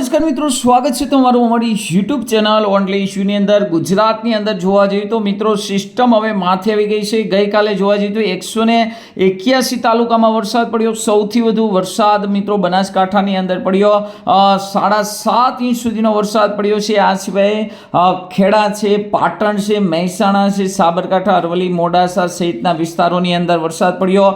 નમસ્કાર મિત્રો સ્વાગત છે તમારું અમારી યુટ્યુબ ચેનલ ઓનલી ઇશ્યુની અંદર. ગુજરાતની અંદર જોવા જઈએ તો મિત્રો સિસ્ટમ હવે માથે આવી ગઈ છે. ગઈકાલે જોવા જઈએ તો એકસો ને એક્યાસી તાલુકામાં વરસાદ પડ્યો. સૌથી વધુ વરસાદ મિત્રો બનાસકાંઠાની અંદર પડ્યો. સાડા સાત ઇંચ સુધીનો વરસાદ પડ્યો છે. આ સિવાય ખેડા છે, પાટણ છે, મહેસાણા છે, સાબરકાંઠા, અરવલ્લી, મોડાસા સહિતના વિસ્તારોની અંદર વરસાદ પડ્યો.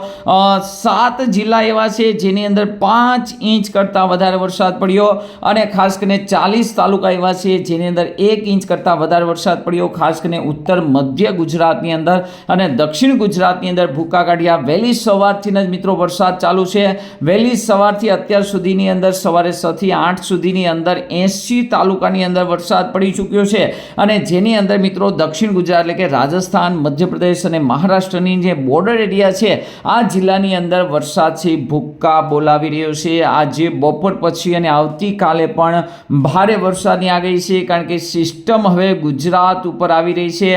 સાત જિલ્લા એવા છે જેની અંદર પાંચ ઇંચ કરતાં વધારે વરસાદ પડ્યો. અને ખાસ કરીને ચાલીસ તાલુકા એવા છે જેની અંદર એક ઇંચ કરતાં વધારે વરસાદ પડ્યો. ખાસ કરીને ઉત્તર, મધ્ય ગુજરાતની અંદર અને દક્ષિણ ગુજરાતની અંદર ભૂકા કાઢ્યા વહેલી સવારથી જ મિત્રો વરસાદ ચાલુ છે. વહેલી સવારથી અત્યાર સુધીની અંદર સવારે છથી આઠ સુધીની અંદર એંસી તાલુકાની અંદર વરસાદ પડી ચૂક્યો છે. અને જેની અંદર મિત્રો દક્ષિણ ગુજરાત એટલે કે રાજસ્થાન, મધ્યપ્રદેશ અને મહારાષ્ટ્રની જે બોર્ડર એરિયા છે, આ જિલ્લાની અંદર વરસાદ છે, ભૂક્કા બોલાવી રહ્યો છે. આજે બપોર પછી અને આવતીકાલે પણ ભારે વરસાદની આગાહી છે, કારણ કે સિસ્ટમ હવે ગુજરાત ઉપર આવી રહી છે.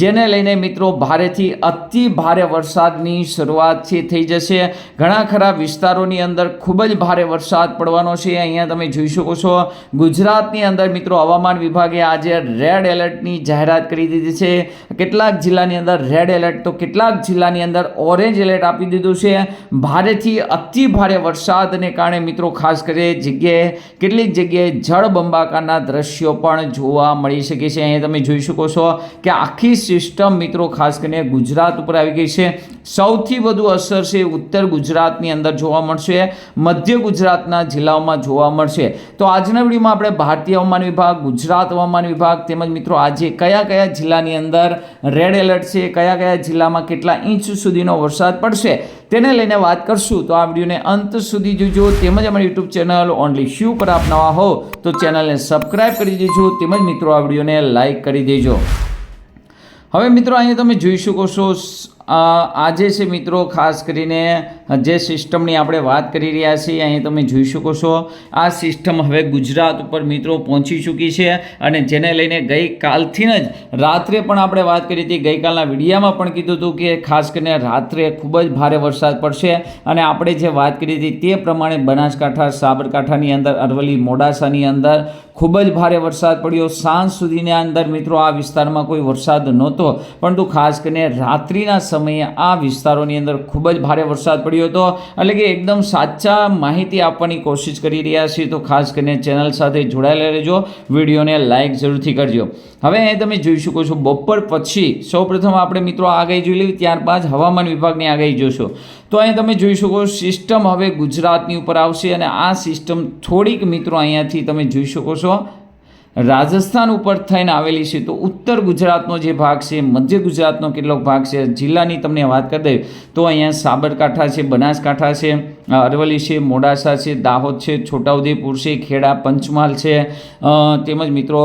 જેને લઈને મિત્રો, ભારેથી અતિ ભારે વરસાદની શરૂઆત છે, થઈ જશે. ઘણા ખરા વિસ્તારોની અંદર ખૂબ જ ભારે વરસાદ પડવાનો છે. અહીંયા તમે જોઈ શકો છો, ગુજરાતની અંદર મિત્રો, હવામાન વિભાગે આજે રેડ એલર્ટની જાહેરાત કરી દીધી છે. કેટલાક જિલ્લાની અંદર રેડ એલર્ટ, તો કેટલાક જિલ્લાની અંદર ઓરેન્જ એલર્ટ આપી દીધું છે. ભારેથી અતિ ભારે વરસાદને કારણે મિત્રો, ખાસ કરી જગ્યાએ કેટલીક જગ્યાએ જળબંબાકારના દ્રશ્યો પણ જોવા મળી શકે છે. અહીંયા તમે જોઈ શકો છો કે આખી સિસ્ટમ મિત્રો ખાસ કરીને ગુજરાત ઉપર આવી ગઈ છે. સૌથી વધુ અસર છે ઉત્તર ગુજરાતની અંદર જોવા મળશે. મધ્ય ગુજરાતના જિલ્લાઓમાં જોવા મળશે. તો આજના વિડીયોમાં આપણે ભારતીય હવામાન વિભાગ, ગુજરાત હવામાન વિભાગ તેમજ મિત્રો આજે કયા કયા જિલ્લાની અંદર રેડ એલર્ટ છે, કયા કયા જિલ્લામાં કેટલા ઇંચ સુધીનો વરસાદ પડશે તેને લઈને વાત કરશું. તો આ વિડીયોને અંત સુધી જોજો. તેમજ અમારી યુટ્યુબ ચેનલ ઓનલી શ્યુ પર આપ નવા હો, તો ચેનલને સબસ્ક્રાઇબ કરી દેજો. તેમજ મિત્રો, આ વિડીયોને લાઇક કરી દેજો. હવે મિત્રો, અહીંયા તમે જોઈ શકો છો આજે છે મિત્રો, ખાસ કરીને જે સિસ્ટમની આપણે વાત કરી રહ્યા છીએ, અહીં તમે જોઈ શકો છો. આ સિસ્ટમ હવે ગુજરાત ઉપર મિત્રો પહોંચી ચૂકી છે અને જેને લઈને ગઈકાલથી જ રાત્રે પણ આપણે વાત કરી હતી. ગઈકાલના વિડીયામાં પણ કીધું હતું કે ખાસ કરીને રાત્રે ખૂબ જ ભારે વરસાદ પડશે અને આપણે જે વાત કરી હતી તે પ્રમાણે બનાસકાંઠા, સાબરકાંઠાની અંદર, અરવલ્લી, મોડાસાની અંદર ખૂબ જ ભારે વરસાદ પડ્યો. સાંજ સુધીની અંદર મિત્રો આ વિસ્તારમાં કોઈ વરસાદ નહોતો. પરંતુ ખાસ કરીને રાત્રિના સમયે આ વિસ્તારોની અંદર ખૂબ જ ભારે વરસાદ પડ્યો હતો. એટલે કે એકદમ સાચા માહિતી આપવાની કોશિશ કરી રહ્યા છીએ. તો ખાસ કરીને ચેનલ સાથે જોડાયેલા રહેજો. વિડીયોને લાઇક જરૂરથી કરજો. હવે તમે જોઈ શકો છો, બપોર પછી સૌપ્રથમ આપણે મિત્રો આગાહી જોઈ લેવી, ત્યારબાદ હવામાન વિભાગની આગાહી જોશો. તો અહીં તમે જોઈ શકો, સિસ્ટમ હવે ગુજરાતની ઉપર આવશે અને આ સિસ્ટમ થોડીક મિત્રો અહીંયાથી તમે જોઈ શકો છો. રાજસ્થાન ઉપર થઈને આવેલી છે. તો ઉત્તર ગુજરાતનો જે ભાગ છે, મધ્ય ગુજરાતનો કેટલોક ભાગ છે, જિલ્લાની તમને વાત કરી દઈએ તો અહીંયા સાબરકાંઠા છે, બનાસકાંઠા છે અરવલ્લી છે, મોડાસા છે, દાહોદ છે, છોટાઉદેપુર છે, ખેડા, પંચમહાલ છે તેમજ મિત્રો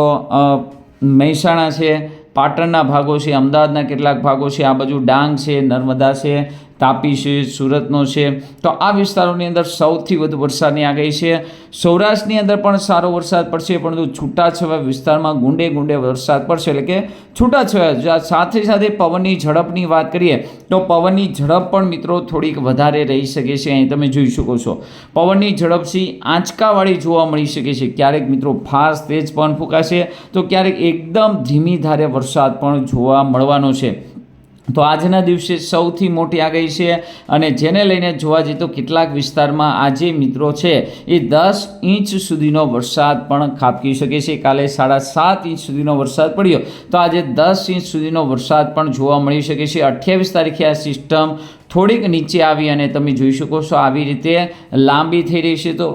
મહેસાણા છે, પાટણના ભાગો છે, અમદાવાદના કેટલાક ભાગો છે, આ બાજુ ડાંગ છે, નર્મદા છે તાપી છે, સુરતનો છે. તો આ વિસ્તારોની અંદર સૌથી વધુ વરસાદની આગાહી છે. સૌરાષ્ટ્રની અંદર પણ સારો વરસાદ પડશે, પરંતુ છૂટાછવાયા વિસ્તારમાં ગુંડે ગુંડે વરસાદ પડશે. એટલે કે છૂટાછવાયા. સાથે સાથે પવનની ઝડપની વાત કરીએ, તો પવનની ઝડપ પણ મિત્રો થોડીક વધારે રહી શકે છે. અહીં તમે જોઈ શકો છો. પવનની ઝડપથી આંચકાવાળી જોવા મળી શકે છે. ક્યારેક મિત્રો ફાસ્ટ તેજ પવન ફૂંકાશે, તો ક્યારેક એકદમ ધીમી ધારે વરસાદ પણ જોવા મળવાનો છે. તો આજના દિવસે સૌથી મોટી આગાહી છે અને જેને લઈને જોવા જઈએ તો કેટલાક વિસ્તારમાં આજે મિત્રો છે, એ દસ ઇંચ સુધીનો વરસાદ પણ ખાબકી શકે છે. કાલે સાડા સાત ઇંચ સુધીનો વરસાદ પડ્યો. તો આજે દસ ઇંચ સુધીનો વરસાદ પણ જોવા મળી શકે છે. અઠ્યાવીસ તારીખે આ સિસ્ટમ થોડીક નીચે આવી અને તમે જોઈ શકો છો આવી રીતે લાંબી થઈ રહી છે. તો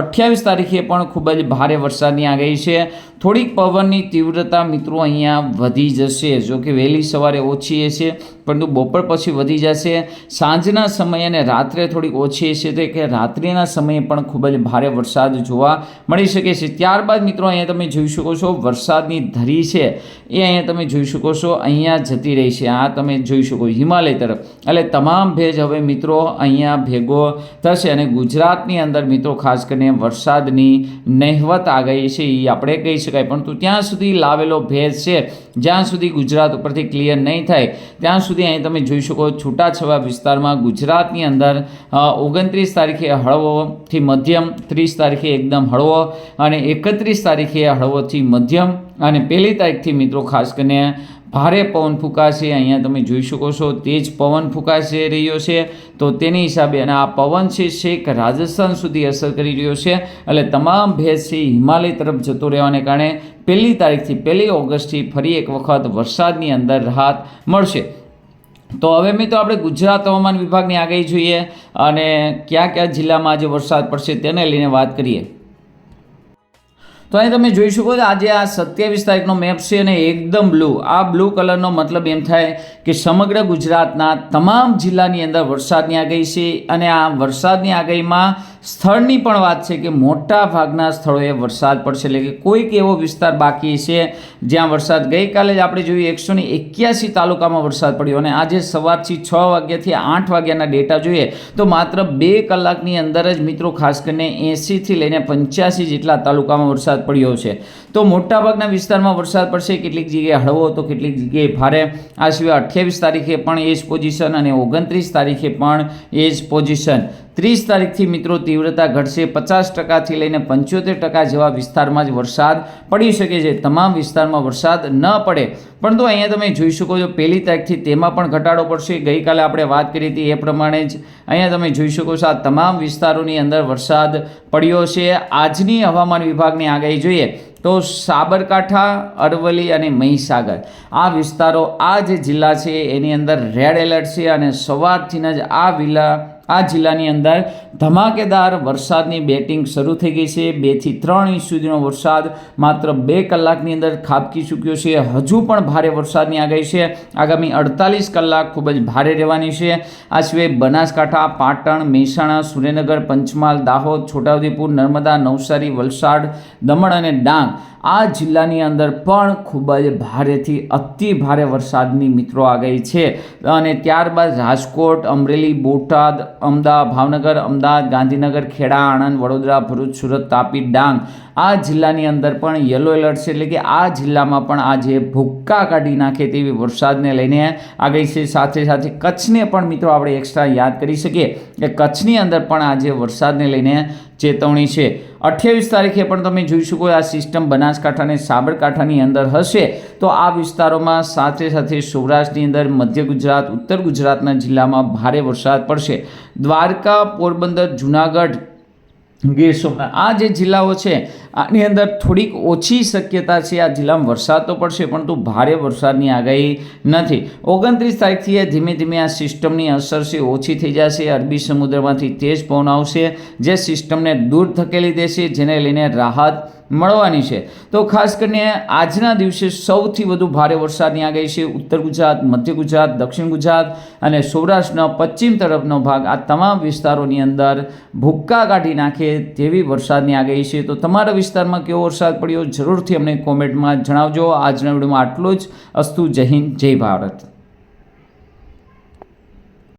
અઠ્યાવીસ તારીખે પણ ખૂબ જ ભારે વરસાદની આગાહી છે. થોડીક પવનની તીવ્રતા મિત્રો અહીંયા વધી જશે. જો કે વહેલી સવારે ઓછી છે પરંતુ બપોર પછી વધી જશે. સાંજના સમયે અને રાત્રે થોડીક ઓછી છે તો કે રાત્રિના સમયે પણ ખૂબ જ ભારે વરસાદ જોવા મળી શકે છે. ત્યારબાદ મિત્રો અહીંયા તમે જોઈ શકો છો વરસાદની ધરી છે. એ અહીંયા તમે જોઈ શકો છો અહીંયા જતી રહી છે. આ તમે જોઈ શકો હિમાલય તરફ. એટલે તમામ ભેજ હવે મિત્રો અહીંયા ભેગો થશે અને ગુજરાતની અંદર મિત્રો ખાસ કરીને વરસાદની નહેવત આ ગઈ છે. એ આપણે કહી શકાય. પરંતુ ત્યાં સુધી લાવેલો ભેજ છે, જ્યાં સુધી ગુજરાત ઉપરથી ક્લિયર નહીં થાય, ત્યાં સુધી અહીં તમે જોઈ શકો છૂટાછવાયા વિસ્તારમાં ગુજરાતની અંદર ઓગણત્રીસ તારીખે હળવોથી મધ્યમ, ત્રીસ તારીખે એકદમ હળવો અને એકત્રીસ તારીખે હળવોથી મધ્યમ અને પહેલી તારીખથી મિત્રો ખાસ કરીને ભારે પવન ફૂંકાશે, અહીંયા તમે જોઈ શકો છો તેજ પવન ફૂંકાશે રહ્યો છે. તો તેની હિસાબે અને આ પવન છે છેક રાજસ્થાન સુધી અસર કરી રહ્યો છે. એટલે તમામ ભેજ છે હિમાલય તરફ જતો રહેવાને કારણે પહેલી તારીખથી પહેલી ઓગસ્ટથી ફરી એક વખત વરસાદની અંદર રાહત મળશે. તો હવે મિત્રો આપણે ગુજરાત હવામાન વિભાગની આગાહી જોઈએ અને કયા કયા જિલ્લામાં આજે વરસાદ પડશે તેને લઈને વાત કરીએ. તો અહીં તમે જોઈ શકો છો, આજે આ સત્યાવીસ તારીખનો મેપ છે અને એકદમ બ્લુ આ બ્લુ કલરનો મતલબ એમ થાય કે સમગ્ર ગુજરાતના તમામ જિલ્લાની અંદર વરસાદની આગાહી છે અને આ વરસાદની આગાહીમાં સ્થળની પણ વાત છે કે મોટા ભાગના સ્થળોએ વરસાદ પડશે. એટલે કે કોઈક એવો વિસ્તાર બાકી છે જ્યાં વરસાદ ગઈકાલે જ આપણે જોયું એકસો ને એક્યાસી તાલુકામાં વરસાદ પડ્યો અને આજે સવારથી છ વાગ્યાથી આઠ વાગ્યાના ડેટા જોઈએ તો માત્ર બે કલાકની અંદર જ મિત્રો ખાસ કરીને એંસીથી લઈને પંચ્યાસી જેટલા તાલુકામાં વરસાદ પડ્યો છે. તો મોટાભાગના વિસ્તારમાં વરસાદ પડશે. કેટલીક જગ્યાએ હળવો તો કેટલીક જગ્યાએ ભારે. આ સિવાય અઠ્યાવીસ તારીખે પણ એ જ પોઝિશન અને ઓગણત્રીસ તારીખે પણ એ જ પોઝિશન ત્રીસ તારીખથી મિત્રો તીવ્રતા ઘટશે. પચાસ ટકાથી લઈને પંચોતેર ટકા જેવા વિસ્તારમાં જ વરસાદ પડી શકે છે. તમામ વિસ્તારમાં વરસાદ ન પડે. પરંતુ અહીંયા તમે જોઈ શકો છો, પહેલી તારીખથી તેમાં પણ ઘટાડો પડશે. ગઈકાલે આપણે વાત કરી હતી એ પ્રમાણે જ. અહીંયા તમે જોઈ શકો છો, આ તમામ વિસ્તારોની અંદર વરસાદ પડ્યો છે. આજની હવામાન વિભાગની આગાહી જોઈએ તો સાબરકાંઠા અરવલી અને મહીસાગર. આ વિસ્તારો આ જે જિલ્લા છે, એની અંદર રેડ એલર્ટ છે અને સવારથી જ આ વિલા આ જિલ્લાની અંદર ધમાકેદાર વરસાદની બેટિંગ શરૂ થઈ ગઈ છે. બેથી ત્રણ ઇંચ સુધીનો વરસાદ માત્ર બે કલાકની અંદર ખાબકી ચૂક્યો છે. હજુ પણ ભારે વરસાદની આગાહી છે. આગામી અડતાલીસ કલાક ખૂબ જ ભારે રહેવાની છે. આ સિવાય બનાસકાંઠા, પાટણ, મહેસાણા, સુરેન્દ્રનગર, પંચમહાલ, દાહોદ, છોટાઉદેપુર, નર્મદા, નવસારી, વલસાડ, દમણ અને ડાંગ આ જિલ્લાની અંદર પણ ખૂબ જ ભારેથી અતિ ભારે વરસાદની મિત્રો આગાહી છે. અને ત્યારબાદ રાજકોટ, અમરેલી, બોટાદ અમદાવાદ ભાવનગર અમદાવાદ ગાંધીનગર ખેડા આણંદ વડોદરા ભરૂચ સુરત તાપી ડાંગ આ જિલ્લાની અંદર પણ યલો એલર્ટ છે એટલે કે આ જિલ્લામાં પણ આજે ભૂક્કા કાઢી નાખે તેવી વરસાદને લઈને આગળ છે, સાથે સાથે કચ્છને પણ મિત્રો આપણે એક્સ્ટ્રા યાદ કરી શકીએ કે કચ્છની અંદર પણ આજે વરસાદને લઈને ચેતવણી છે. અઠ્યાવીસ તારીખે પણ તમે જોઈ શકો આ સિસ્ટમ બનાસકાંઠા અને સાબરકાંઠાની અંદર હશે. તો આ વિસ્તારોમાં સાથે સાથે સૌરાષ્ટ્રની અંદર મધ્ય ગુજરાત, ઉત્તર ગુજરાતના જિલ્લામાં ભારે વરસાદ પડશે. દ્વારકા, પોરબંદર, જુનાગઢ ગીર સોમનાથ આ જે જિલ્લાઓ છે, આની અંદર થોડીક ઓછી શક્યતા છે. આ જિલ્લામાં વરસાદ તો પડશે, પરંતુ ભારે વરસાદની આગાહી નથી. ઓગણત્રીસ તારીખથી ધીમે ધીમે આ સિસ્ટમની અસર છે, ઓછી થઈ જશે. અરબી સમુદ્રમાંથી તેજ પવન આવશે, જે સિસ્ટમને દૂર ધકેલી દેશે, જેને લઈને રાહત મળવાની છે. તો ખાસ કરીને આજના દિવસે સૌથી વધુ ભારે વરસાદની આગાહી છે ઉત્તર ગુજરાત, મધ્ય ગુજરાત, દક્ષિણ ગુજરાત અને સૌરાષ્ટ્રના પશ્ચિમ તરફનો ભાગ. આ તમામ વિસ્તારોની અંદર ભૂક્કા કાઢી નાખે તેવી વરસાદની આગાહી છે. તો તમારા વિસ્તારમાં કેવો વરસાદ પડ્યો જરૂરથી અમને કોમેન્ટમાં જણાવજો. આજના વિડીયોમાં આટલું જ. અસ્તુ જય હિન્દ, જય ભારત.